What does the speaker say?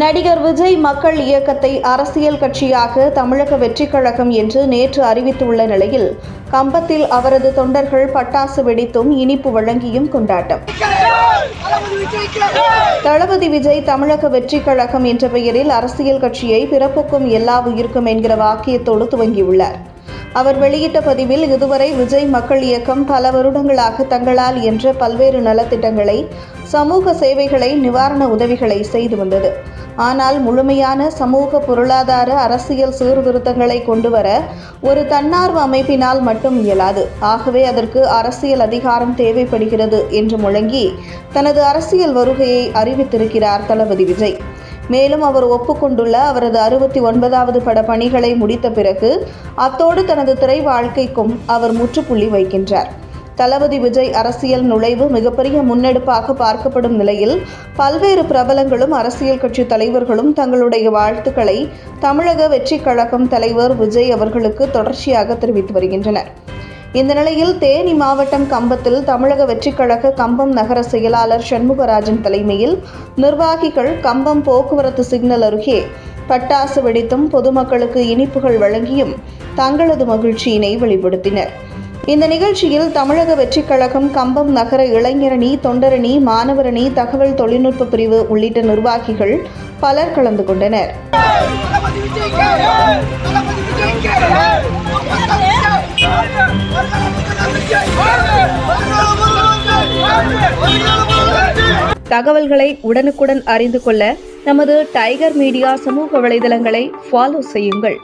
நடிகர் விஜய் மக்கள் இயக்கத்தை அரசியல் கட்சியாக தமிழக வெற்றிக் கழகம் என்று நேற்று அறிவித்துள்ள நிலையில் கம்பத்தில் அவரது தொண்டர்கள் பட்டாசு வெடித்தும் இனிப்பு வழங்கியும் கொண்டாட்டம். தளபதி விஜய் தமிழக வெற்றிக் கழகம் என்ற பெயரில் அரசியல் கட்சியை பிறப்புக்கும் எல்லா உயிருக்கும் என்கிற வாக்கியத்தோடு துவங்கியுள்ளார். அவர் வெளியிட்ட பதிவில் இதுவரை விஜய் மக்கள் இயக்கம் பல வருடங்களாக தங்களால் என்ற பல்வேறு நலத்திட்டங்களை சமூக சேவைகளை நிவாரண உதவிகளை செய்து வந்தது. ஆனால் முழுமையான சமூக பொருளாதார அரசியல் சீர்திருத்தங்களை கொண்டுவர ஒரு தன்னார்வ அமைப்பினால் மட்டும் இயலாது. ஆகவே அதற்கு அரசியல் அதிகாரம் தேவைப்படுகிறது என்று முழங்கி தனது அரசியல் வருகையை அறிவித்திருக்கிறார் தளபதி விஜய். மேலும் அவர் ஒப்புக்கொண்டுள்ள அவரது அறுபத்தி ஒன்பதாவது பட பணிகளை முடித்த பிறகு அத்தோடு தனது திரை வாழ்க்கைக்கும் அவர் முற்றுப்புள்ளி வைக்கின்றார். தளபதி விஜய் அரசியல் நுழைவு மிகப்பெரிய முன்னெடுப்பாக பார்க்கப்படும் நிலையில் பல்வேறு பிரபலங்களும் அரசியல் கட்சி தலைவர்களும் தங்களுடைய வாழ்த்துக்களை தமிழக வெற்றிக் கழகம் தலைவர் விஜய் அவர்களுக்கு தொடர்ச்சியாக தெரிவித்து வருகின்றனர். இந்த நிலையில் தேனி மாவட்டம் கம்பத்தில் தமிழக வெற்றிக் கழக கம்பம் நகர செயலாளர் சண்முகராஜன் தலைமையில் நிர்வாகிகள் கம்பம் போக்குவரத்து சிக்னல் அருகே பட்டாசு வெடித்தும் பொதுமக்களுக்கு இனிப்புகள் வழங்கியும் தங்களது மகிழ்ச்சியினை வெளிப்படுத்தினர். இந்த நிகழ்ச்சியில் தமிழக வெற்றிக் கழகம் கம்பம் நகர இளைஞரணி தொண்டரணி மாணவரணி தகவல் தொழில்நுட்ப பிரிவு உள்ளிட்ட நிர்வாகிகள் பலர் கலந்து கொண்டனர். தகவல்களை உடனுக்குடன் அறிந்து கொள்ள நமது டைகர் மீடியா சமூக வலைதளங்களை ஃபாலோ செய்யுங்கள்.